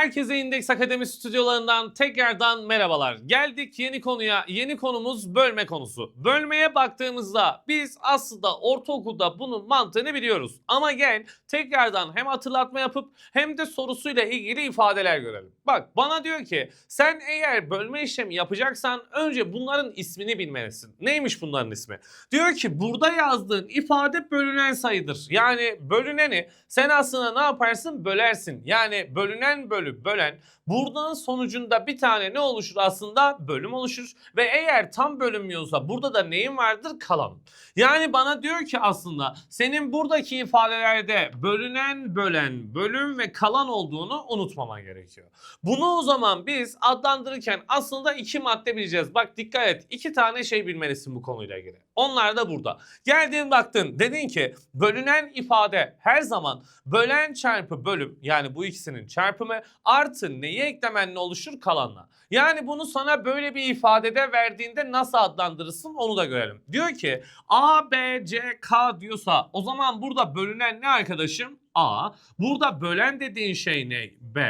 Herkese İndeks Akademi stüdyolarından tekrardan merhabalar. Geldik yeni konuya. Yeni konumuz bölme konusu. Bölmeye baktığımızda biz aslında ortaokulda bunun mantığını biliyoruz. Ama gel tekrardan hem hatırlatma yapıp hem de sorusuyla ilgili ifadeler görelim. Bak bana diyor ki sen eğer bölme işlemi yapacaksan önce bunların ismini bilmelisin. Neymiş bunların ismi? Diyor ki burada yazdığın ifade bölünen sayıdır. Yani bölüneni sen aslında ne yaparsın? Bölersin. Yani bölünen bölü bölen. Buradan sonucunda bir tane ne oluşur aslında? Bölüm oluşur. Ve eğer tam bölünmüyorsa burada da neyin vardır? Kalan. Yani bana diyor ki aslında senin buradaki ifadelerde bölünen, bölen, bölüm ve kalan olduğunu unutmaman gerekiyor. Bunu o zaman biz adlandırırken aslında iki madde bileceğiz. Bak dikkat et. iki tane şey bilmelisin bu konuyla ilgili. Onlar da burada. Geldin baktın dedin ki bölünen ifade her zaman bölen çarpı bölüm yani bu ikisinin çarpımı artı neyi eklemenle oluşur kalanla. Yani bunu sana böyle bir ifadede verdiğinde nasıl adlandırırsın onu da görelim. Diyor ki A, B, C, K diyorsa o zaman burada bölünen ne arkadaşım? A. Burada bölen dediğin şey ne? B.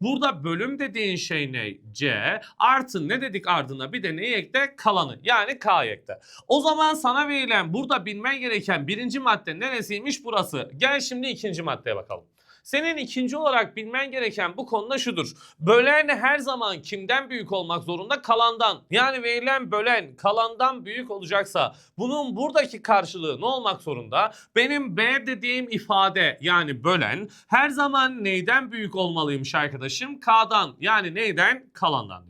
Burada bölüm dediğin şey ne? C. Artı ne dedik ardına bir de neyi ekle? Kalanı yani K ekle. O zaman sana verilen burada bilmen gereken birinci madde neresiymiş burası? Gel şimdi ikinci maddeye bakalım. Senin ikinci olarak bilmen gereken bu konuda şudur. Bölen her zaman kimden büyük olmak zorunda? Kalandan. Yani verilen bölen kalandan büyük olacaksa bunun buradaki karşılığı ne olmak zorunda? Benim B dediğim ifade yani bölen her zaman neyden büyük olmalıymış arkadaşım? K'dan yani neyden? Kalandan.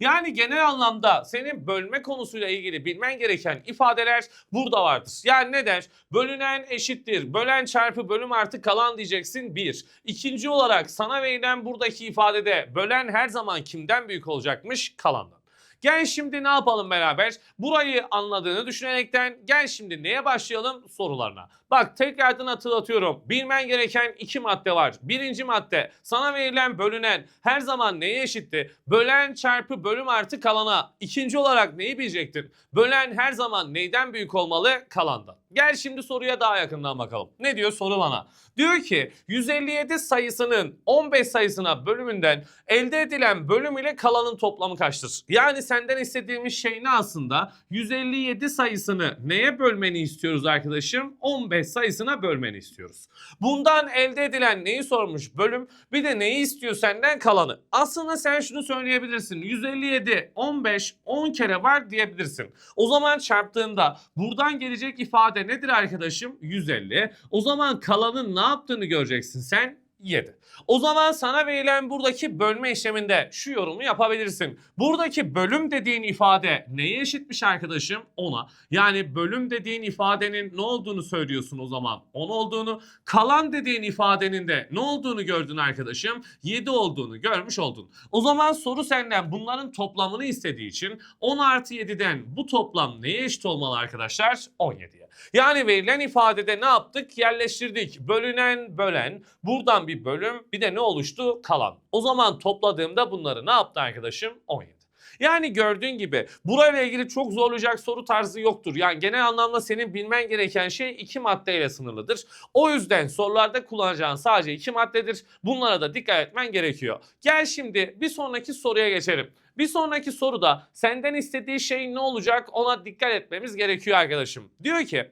Yani genel anlamda senin bölme konusuyla ilgili bilmen gereken ifadeler burada vardır. Yani ne der? Bölünen eşittir. Bölen çarpı bölüm artı kalan diyeceksin 1. İkinci olarak sana verilen buradaki ifadede bölen her zaman kimden büyük olacakmış? Kalandan. Gel şimdi ne yapalım beraber? Burayı anladığını düşünerekten gel şimdi neye başlayalım? Sorularına. Bak tekrardan hatırlatıyorum. Bilmen gereken iki madde var. Birinci madde sana verilen bölünen her zaman neye eşitti? Bölen çarpı bölüm artı kalana. İkinci olarak neyi bilecektin? Bölen her zaman neyden büyük olmalı? Kalandan. Gel şimdi soruya daha yakından bakalım. Ne diyor soru bana? Diyor ki 157 sayısının 15 sayısına bölümünden elde edilen bölüm ile kalanın toplamı kaçtır? Yani senden istediğimiz şey ne aslında? 157 sayısını neye bölmeni istiyoruz arkadaşım? 15 sayısına bölmeni istiyoruz. Bundan elde edilen neyi sormuş bölüm? Bir de neyi istiyor senden kalanı? Aslında sen şunu söyleyebilirsin. 157, 15, 10 kere var diyebilirsin. O zaman çarptığında buradan gelecek ifade nedir arkadaşım? 150. O zaman kalanın ne yaptığını göreceksin sen? 7. O zaman sana verilen buradaki bölme işleminde şu yorumu yapabilirsin. Buradaki bölüm dediğin ifade neye eşitmiş arkadaşım? 10'a. Yani bölüm dediğin ifadenin ne olduğunu söylüyorsun o zaman. 10 olduğunu. Kalan dediğin ifadenin de ne olduğunu gördün arkadaşım. 7 olduğunu görmüş oldun. O zaman soru senden bunların toplamını istediği için 10 artı 7'den bu toplam neye eşit olmalı arkadaşlar? 17'ye. Yani verilen ifadede ne yaptık? Yerleştirdik. Bölünen bölen. Buradan bir bölüm bir de ne oluştu? Kalan. O zaman topladığımda bunları ne yaptı arkadaşım? 17. Yani gördüğün gibi burayla ilgili çok zorlayacak soru tarzı yoktur. Yani genel anlamda senin bilmen gereken şey iki maddeyle sınırlıdır. O yüzden sorularda kullanacağın sadece iki maddedir. Bunlara da dikkat etmen gerekiyor. Gel şimdi bir sonraki soruya geçelim. Bir sonraki soruda senden istediği şey ne olacak ona dikkat etmemiz gerekiyor arkadaşım. Diyor ki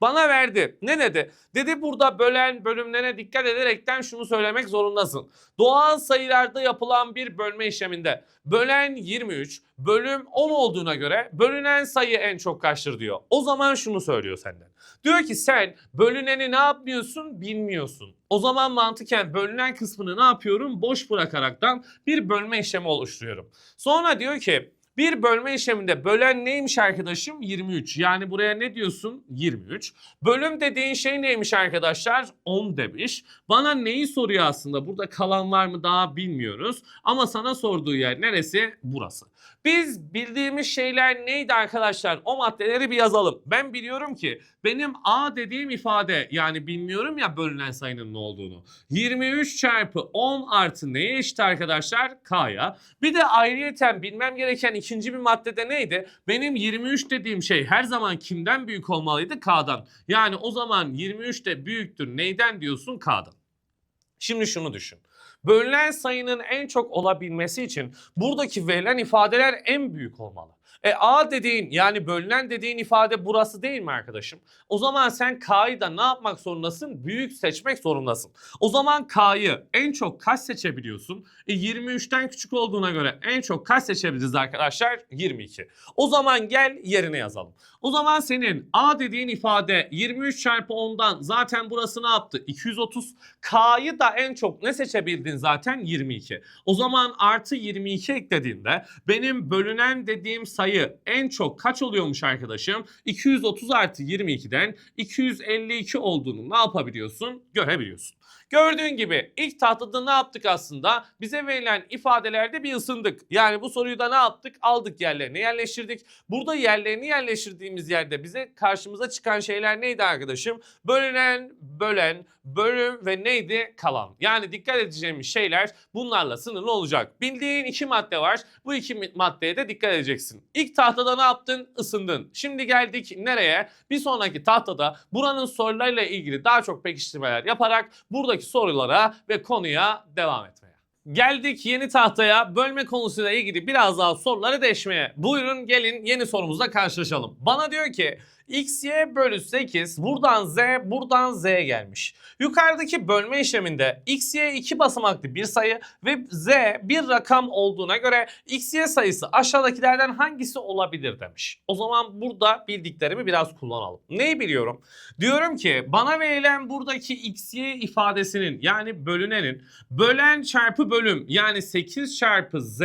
bana verdi. Ne dedi? Dedi burada bölen bölümlerine dikkat ederekten şunu söylemek zorundasın. Doğal sayılarda yapılan bir bölme işleminde bölen 23, bölüm 10 olduğuna göre bölünen sayı en çok kaçtır diyor. O zaman şunu söylüyor senden. Diyor ki sen bölüneni ne yapmıyorsun bilmiyorsun. O zaman mantıken bölünen kısmını ne yapıyorum? Boş bırakaraktan bir bölme işlemi oluşturuyorum. Sonra diyor ki bir bölme işleminde bölen neymiş arkadaşım? 23. Yani buraya ne diyorsun? 23. Bölüm dediğin şey neymiş arkadaşlar? 10 demiş. Bana neyi soruyor aslında? Burada kalan var mı daha bilmiyoruz. Ama sana sorduğu yer neresi? Burası. Biz bildiğimiz şeyler neydi arkadaşlar? O maddeleri bir yazalım. Ben biliyorum ki benim A dediğim ifade yani bilmiyorum ya bölünen sayının ne olduğunu. 23 çarpı 10 artı neye eşit arkadaşlar? K'ya. Bir de ayrıyeten bilmem gereken ikinci bir maddede neydi? Benim 23 dediğim şey her zaman kimden büyük olmalıydı? K'dan. Yani o zaman 23 de büyüktür neyden diyorsun? K'dan. Şimdi şunu düşün. bölünen sayının en çok olabilmesi için buradaki verilen ifadeler en büyük olmalı. E A dediğin yani bölünen dediğin ifade burası değil mi arkadaşım? O zaman sen K'yı da ne yapmak zorundasın? Büyük seçmek zorundasın. O zaman K'yı en çok kaç seçebiliyorsun? E 23'ten küçük olduğuna göre en çok kaç seçebiliriz arkadaşlar? 22. O zaman gel yerine yazalım. O zaman senin A dediğin ifade 23 çarpı 10'dan zaten burası ne yaptı? 230. K'yı da en çok ne seçebildin zaten? 22. O zaman artı 22 eklediğinde benim bölünen dediğim sayı en çok kaç oluyormuş arkadaşım? 230 artı 22'den 252 olduğunu ne yapabiliyorsun? Görebiliyorsun. Gördüğün gibi ilk tahtada ne yaptık aslında? Bize verilen ifadelerde bir ısındık. Yani bu soruyu da ne yaptık? Aldık yerlerine yerleştirdik. Burada yerlerini yerleştirdiğimiz yerde bize karşımıza çıkan şeyler neydi arkadaşım? Bölünen, bölen, bölüm ve neydi? Kalan. Yani dikkat edeceğimiz şeyler bunlarla sınırlı olacak. Bildiğin iki madde var. Bu iki maddeye de dikkat edeceksin. İlk tahtada ne yaptın? Isındın. Şimdi geldik nereye? Bir sonraki tahtada buranın sorularıyla ilgili daha çok pekiştirmeler yaparak buradaki sorulara ve konuya devam etmeye. Geldik yeni tahtaya bölme konusuyla ilgili biraz daha soruları deşmeye. Buyurun gelin yeni sorumuzla karşılaşalım. Bana diyor ki x, y bölü 8 buradan z buradan z gelmiş. Yukarıdaki bölme işleminde x, y iki basamaklı bir sayı ve z bir rakam olduğuna göre x, y sayısı aşağıdakilerden hangisi olabilir demiş. O zaman burada bildiklerimi biraz kullanalım. Neyi biliyorum? Diyorum ki bana verilen buradaki x, y ifadesinin yani bölünenin bölen çarpı bölüm yani 8 çarpı z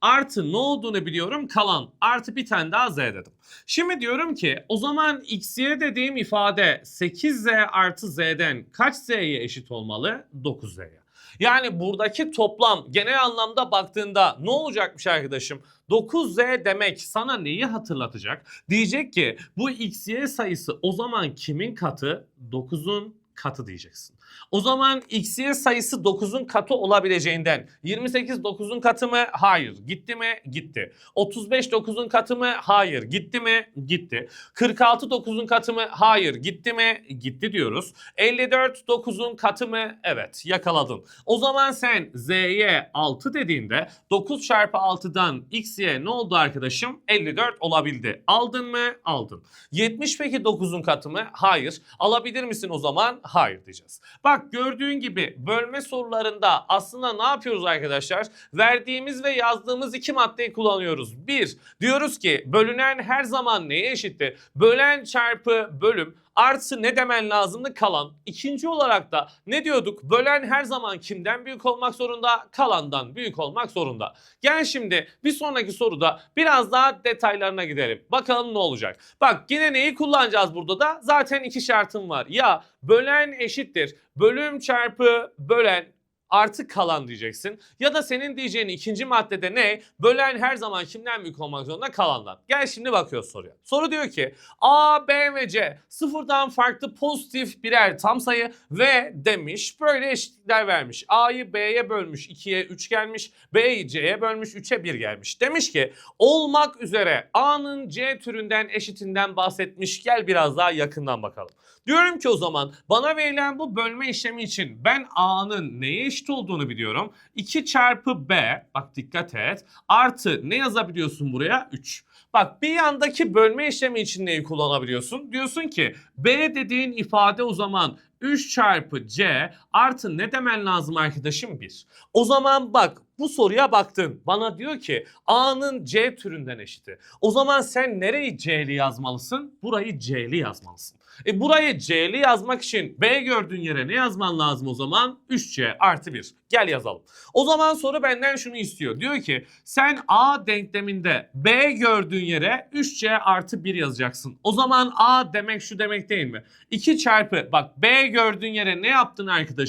artı ne olduğunu biliyorum kalan artı bir tane daha z dedim. Şimdi diyorum ki o zaman xy dediğim ifade 8z artı z'den kaç z'ye eşit olmalı? 9z'ye. Yani buradaki toplam genel anlamda baktığında ne olacakmış arkadaşım? 9z demek sana neyi hatırlatacak? Diyecek ki bu xy sayısı o zaman kimin katı? 9'un katı diyeceksin. O zaman xy sayısı 9'un katı olabileceğinden 28 9'un katı mı? Hayır. Gitti mi? Gitti. 35 9'un katı mı? Hayır. Gitti mi? Gitti. 46 9'un katı mı? Hayır. Gitti mi? Gitti diyoruz. 54 9'un katı mı? Evet. Yakaladın. O zaman sen z'ye 6 dediğinde 9 çarpı 6'dan x'ye ne oldu arkadaşım? 54 olabildi. Aldın mı? Aldın. 70 peki 9'un katı mı? Hayır. Alabilir misin o zaman? Hayır diyeceğiz. Bak gördüğün gibi bölme sorularında aslında ne yapıyoruz arkadaşlar? Verdiğimiz ve yazdığımız iki maddeyi kullanıyoruz. Bir, diyoruz ki bölünen her zaman neye eşittir? Bölen çarpı bölüm artı ne demen lazımdı? Kalan. İkinci olarak da ne diyorduk? Bölen her zaman kimden büyük olmak zorunda? Kalandan büyük olmak zorunda. Gel şimdi bir sonraki soruda biraz daha detaylarına gidelim. Bakalım ne olacak? Bak yine neyi kullanacağız burada da? Zaten iki şartım var. Ya bölen eşittir. Bölüm çarpı bölen artı kalan diyeceksin. Ya da senin diyeceğin ikinci maddede ne? Bölen her zaman kimden büyük olmak zorunda? Kalandan. Gel şimdi bakıyoruz soruya. Soru diyor ki A, B ve C sıfırdan farklı pozitif birer tam sayı ve demiş böyle eşitlikler vermiş. A'yı B'ye bölmüş 2'ye 3 gelmiş. B'yi C'ye bölmüş 3'e 1 gelmiş. Demiş ki olmak üzere A'nın C türünden eşitinden bahsetmiş. Gel biraz daha yakından bakalım. Diyorum ki o zaman bana verilen bu bölme işlemi için ben A'nın neye eşit olduğunu biliyorum. 2 çarpı B bak dikkat et artı ne yazabiliyorsun buraya? 3. Bak bir yandaki bölme işlemi için neyi kullanabiliyorsun? Diyorsun ki B dediğin ifade o zaman 3 çarpı C artı ne demen lazım arkadaşım 1. O zaman bak bu soruya baktın. Bana diyor ki A'nın C türünden eşiti. O zaman sen nereyi C'li yazmalısın? Burayı C'li yazmalısın. E burayı C'li yazmak için B gördüğün yere ne yazman lazım o zaman? 3C artı 1. Gel yazalım. O zaman soru benden şunu istiyor. Diyor ki sen A denkleminde B gördüğün yere 3C artı 1 yazacaksın. O zaman A demek şu demek değil mi? 2 çarpı bak B gördüğün yere ne yaptın arkadaşım?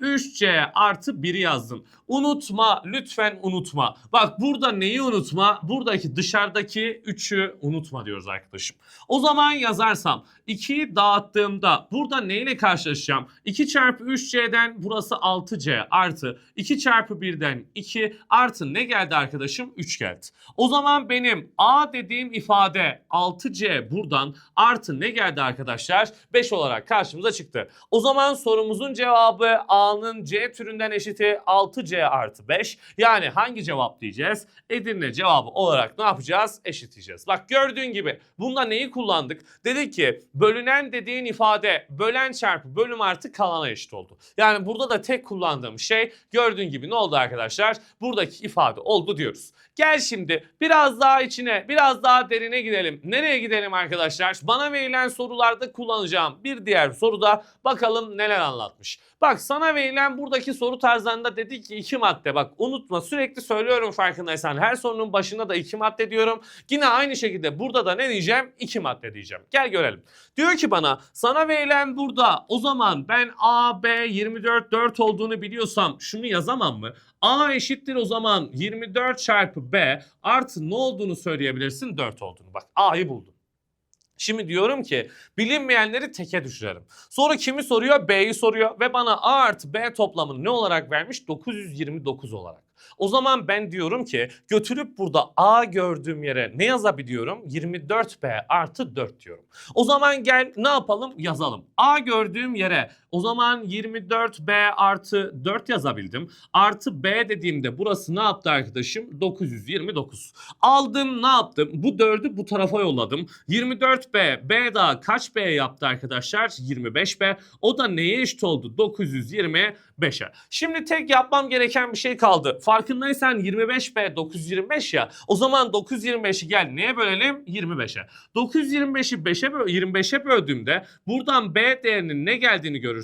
3C artı 1'i yazdın. Unutma lütfen unutma. Bak burada neyi unutma? Buradaki dışarıdaki 3'ü unutma diyoruz arkadaşım. O zaman yazarsam 2'yi dağıttığımda burada neyle karşılaşacağım? 2 çarpı 3C'den burası 6C artı 2 çarpı 1'den 2 artı ne geldi arkadaşım? 3 geldi. O zaman benim A dediğim ifade 6C buradan artı ne geldi arkadaşlar? 5 olarak karşımıza çıktı. O zaman sorumuzun cevabı A'nın C türünden eşiti 6C artı 5. Yani hangi cevap diyeceğiz? Edirne cevabı olarak ne yapacağız? Eşitleyeceğiz. Bak gördüğün gibi bunda neyi kullandık? Dedik ki bölünen dediğin ifade bölen çarpı bölüm artı kalana eşit oldu. Yani burada da tek kullandığım şey gördüğün gibi ne oldu arkadaşlar? Buradaki ifade oldu diyoruz. Gel şimdi biraz daha içine, biraz daha derine gidelim. Nereye gidelim arkadaşlar? Bana verilen sorularda kullanacağım bir diğer soruda bakalım neler anlatmış. Bak sana verilen buradaki soru tarzlarında dedi ki iki madde. Bak unutma sürekli söylüyorum farkındaysan. Her sorunun başında da iki madde diyorum. Yine aynı şekilde burada da ne diyeceğim? İki madde diyeceğim. Gel görelim. Diyor ki bana sana verilen burada o zaman ben A, B 24 4 olduğunu biliyorsam şunu yazamam mı? A eşittir o zaman 24 çarpı B artı ne olduğunu söyleyebilirsin 4 olduğunu. Bak A'yı buldum. Şimdi diyorum ki bilinmeyenleri teke düşürelim. Sonra kimi soruyor? B'yi soruyor ve bana A artı B toplamını ne olarak vermiş? 929 olarak. O zaman ben diyorum ki götürüp burada A gördüğüm yere ne yazabiliyorum? 24B artı 4 diyorum. O zaman gel ne yapalım? Yazalım. A gördüğüm yere o zaman 24B artı 4 yazabildim. Artı B dediğimde burası ne yaptı arkadaşım? 929. Aldım ne yaptım? Bu 4'ü bu tarafa yolladım. 24B, B daha kaç B yaptı arkadaşlar? 25B. O da neye eşit oldu? 925'e. Şimdi tek yapmam gereken bir şey kaldı. Farkındaysan 25B 925 ya. O zaman 925'i gel neye bölelim? 25'e. 925'i 5'e böl 25'e böldüğümde buradan B değerinin ne geldiğini görürsün.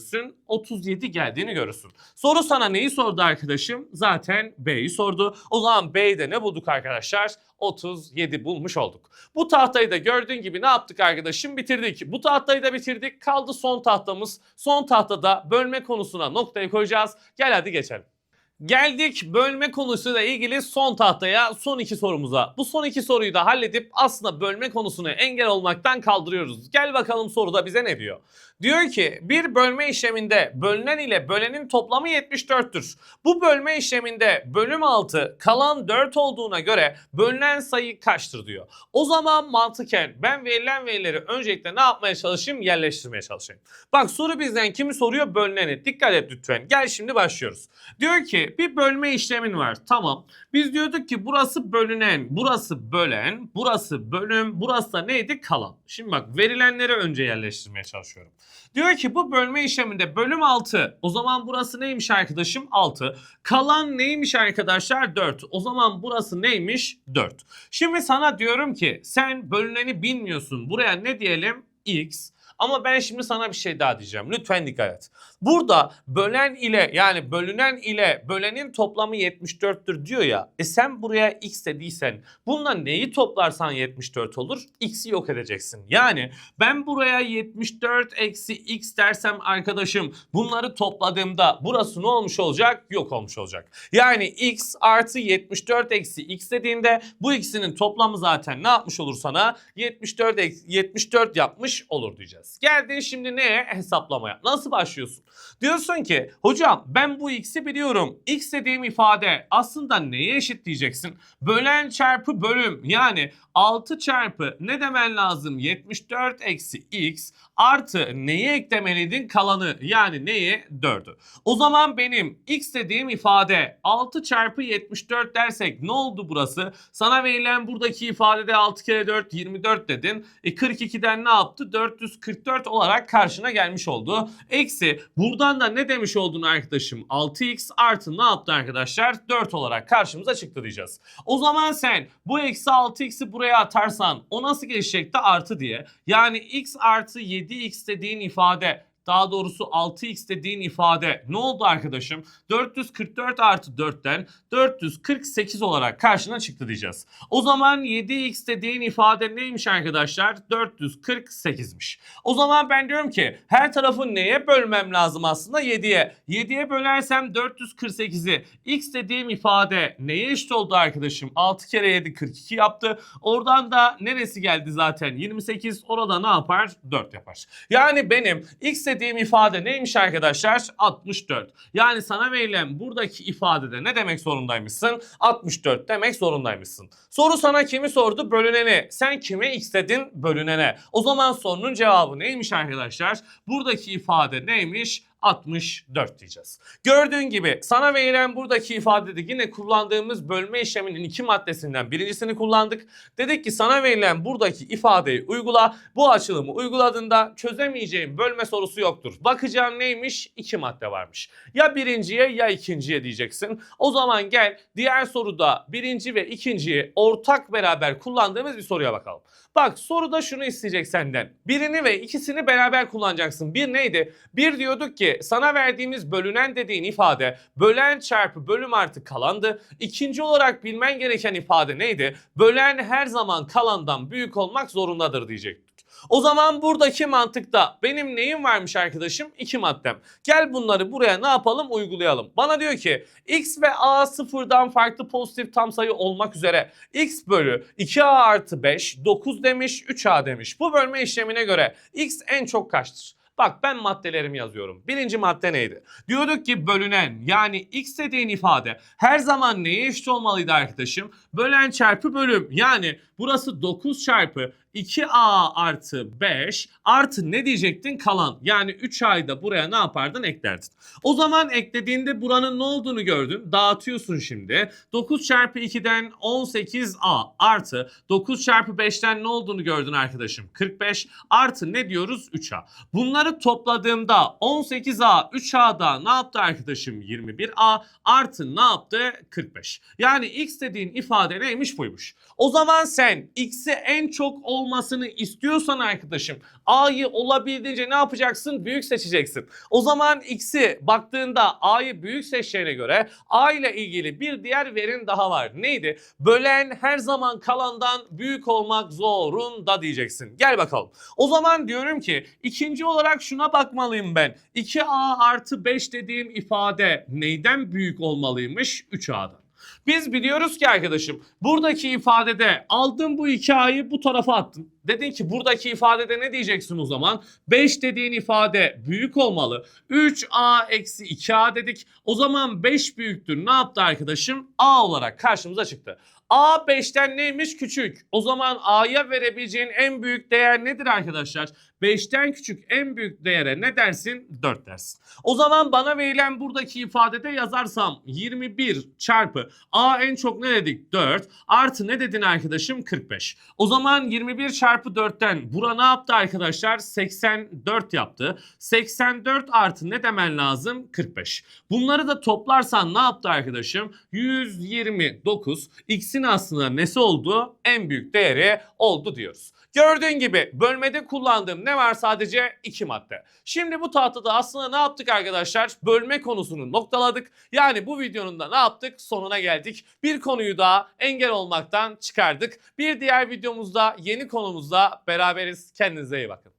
37 geldiğini görürsün. Soru sana neyi sordu arkadaşım? Zaten B'yi sordu. O zaman B'yi de ne bulduk arkadaşlar? 37 bulmuş olduk. Bu tahtayı da gördüğün gibi ne yaptık arkadaşım? Bitirdik. Bu tahtayı da bitirdik. Kaldı son tahtamız. Son tahtada bölme konusuna noktayı koyacağız. Gel hadi geçelim. Geldik bölme konusuyla ilgili son tahtaya, son iki sorumuza. Bu son iki soruyu da halledip aslında bölme konusunu engel olmaktan kaldırıyoruz. Gel bakalım soruda bize ne diyor? Diyor ki bir bölme işleminde bölünen ile bölenin toplamı 74'tür. Bu bölme işleminde bölüm 6 kalan 4 olduğuna göre bölünen sayı kaçtır diyor. O zaman mantıken ben verilen verileri öncelikle ne yapmaya çalışayım? Yerleştirmeye çalışayım. Bak soru bizden kimi soruyor? Bölüneni. Dikkat et lütfen. Gel şimdi başlıyoruz. Diyor ki bir bölme işlemin var. Tamam. Biz diyorduk ki burası bölünen, burası bölen, burası bölüm, burası da neydi? Kalan. Şimdi bak verilenleri önce yerleştirmeye çalışıyorum. Diyor ki bu bölme işleminde bölüm 6. O zaman burası neymiş arkadaşım? 6. Kalan neymiş arkadaşlar? 4. O zaman burası neymiş? 4. Şimdi sana diyorum ki sen bölüneni bilmiyorsun. Buraya ne diyelim? X. Ama ben şimdi sana bir şey daha diyeceğim. Lütfen dikkat et. Burada bölen ile yani bölünen ile bölenin toplamı 74'tür diyor ya. E sen buraya x dediysen bununla neyi toplarsan 74 olur? X'i yok edeceksin. Yani ben buraya 74 eksi x dersem arkadaşım bunları topladığımda burası ne olmuş olacak? Yok olmuş olacak. Yani x artı 74 eksi x dediğinde bu ikisinin toplamı zaten ne yapmış olur sana? 74 eksi 74 yapmış olur diyeceğiz. Geldin şimdi neye? Hesaplamaya. Nasıl başlıyorsun? Diyorsun ki hocam ben bu x'i biliyorum. X dediğim ifade aslında neye eşit diyeceksin? Bölen çarpı bölüm yani 6 çarpı ne demen lazım? 74 eksi x artı neyi eklemeliydin? Kalanı yani neyi? 4'ü. O zaman benim x dediğim ifade 6 çarpı 74 dersek ne oldu burası? Sana verilen buradaki ifadede 6 kere 4 24 dedin. E 42'den ne yaptı? 444 olarak karşına gelmiş oldu. Eksi buradan da ne demiş oldun arkadaşım? 6x artı ne yaptı arkadaşlar? 4 olarak karşımıza çıktı diyeceğiz. O zaman sen bu eksi 6x'i buraya atarsan o nasıl geçecekti? Artı diye. Yani x artı 7x dediğin ifade daha doğrusu 6x dediğin ifade ne oldu arkadaşım? 444 artı 4'ten 448 olarak karşına çıktı diyeceğiz. O zaman 7x dediğin ifade neymiş arkadaşlar? 448'miş. O zaman ben diyorum ki her tarafı neye bölmem lazım aslında? 7'ye. 7'ye bölersem 448'i. x dediğim ifade neye eşit oldu arkadaşım? 6 kere 7 42 yaptı. Oradan da neresi geldi zaten? 28 orada ne yapar? 4 yapar. Yani benim x dediğim dediğim ifade neymiş arkadaşlar? 64. Yani sana verilen buradaki ifadede ne demek zorundaymışsın? 64 demek zorundaymışsın. Soru sana kimi sordu? Bölüneni. Sen kime x dedin? Bölünene. O zaman sorunun cevabı neymiş arkadaşlar? Buradaki ifade neymiş? 64 diyeceğiz. Gördüğün gibi sana verilen buradaki ifadede yine kullandığımız bölme işleminin iki maddesinden birincisini kullandık. Dedik ki sana verilen buradaki ifadeyi uygula. Bu açılımı uyguladığında çözemeyeceğin bölme sorusu yoktur. Bakacağın neymiş? İki madde varmış. Ya birinciye ya ikinciye diyeceksin. O zaman gel diğer soruda birinci ve ikinciyi ortak beraber kullandığımız bir soruya bakalım. Bak soruda şunu isteyecek senden. Birini ve ikisini beraber kullanacaksın. Bir neydi? Bir diyorduk ki sana verdiğimiz bölünen dediğin ifade bölen çarpı bölüm artı kalandı. İkinci olarak bilmen gereken ifade neydi? Bölen her zaman kalandan büyük olmak zorundadır diyecektik. O zaman buradaki mantıkta benim neyim varmış arkadaşım? İki maddem. Gel bunları buraya ne yapalım? Uygulayalım. Bana diyor ki x ve a sıfırdan farklı pozitif tam sayı olmak üzere x bölü 2a artı 5 9 demiş 3a demiş. Bu bölme işlemine göre x en çok kaçtır? Bak ben maddelerimi yazıyorum. Birinci madde neydi? Diyorduk ki bölünen yani x dediğin ifade her zaman neye eşit olmalıydı arkadaşım? Bölen çarpı bölüm. Yani burası 9 çarpı 2a artı 5 artı ne diyecektin? Kalan. Yani 3a'yı da buraya ne yapardın? Eklerdin. O zaman eklediğinde buranın ne olduğunu gördün. Dağıtıyorsun şimdi. 9 çarpı 2'den 18a artı 9 çarpı 5'ten ne olduğunu gördün arkadaşım? 45 artı ne diyoruz? 3a. Bunları topladığımda 18a 3a'da ne yaptı arkadaşım? 21a artı ne yaptı? 45. Yani x dediğin ifade neymiş buymuş. O zaman sen x'i en çok olmasını istiyorsan arkadaşım a'yı olabildiğince ne yapacaksın? Büyük seçeceksin. O zaman x'i baktığında a'yı büyük seçeceğine göre a ile ilgili bir diğer verin daha var. Neydi? Bölen her zaman kalandan büyük olmak zorunda diyeceksin. Gel bakalım. O zaman diyorum ki ikinci olarak şuna bakmalıyım ben. 2a artı 5 dediğim ifade neyden büyük olmalıymış? 3a'dan. Biz biliyoruz ki arkadaşım buradaki ifadede aldın bu 2a'yı bu tarafa attın. Dedin ki buradaki ifadede ne diyeceksin o zaman? 5 dediğin ifade büyük olmalı. 3a eksi 2a dedik. O zaman 5 büyüktür. Ne yaptı arkadaşım? a olarak karşımıza çıktı. A 5'ten neymiş? Küçük. O zaman A'ya verebileceğin en büyük değer nedir arkadaşlar? 5'ten küçük en büyük değere ne dersin? 4 dersin. O zaman bana verilen buradaki ifadede yazarsam 21 çarpı A en çok ne dedik? 4 artı ne dedin arkadaşım? 45. O zaman 21 çarpı 4'ten bura ne yaptı arkadaşlar? 84 yaptı. 84 artı ne demen lazım? 45. Bunları da toplarsan ne yaptı arkadaşım? 129. X'in aslında nesi oldu? En büyük değeri oldu diyoruz. Gördüğün gibi bölmede kullandığım ne var sadece iki madde. Şimdi bu tahtada aslında ne yaptık arkadaşlar? Bölme konusunu noktaladık. Yani bu videonun da ne yaptık? Sonuna geldik. Bir konuyu da engel olmaktan çıkardık. Bir diğer videomuzda yeni konumuzda beraberiz. Kendinize iyi bakın.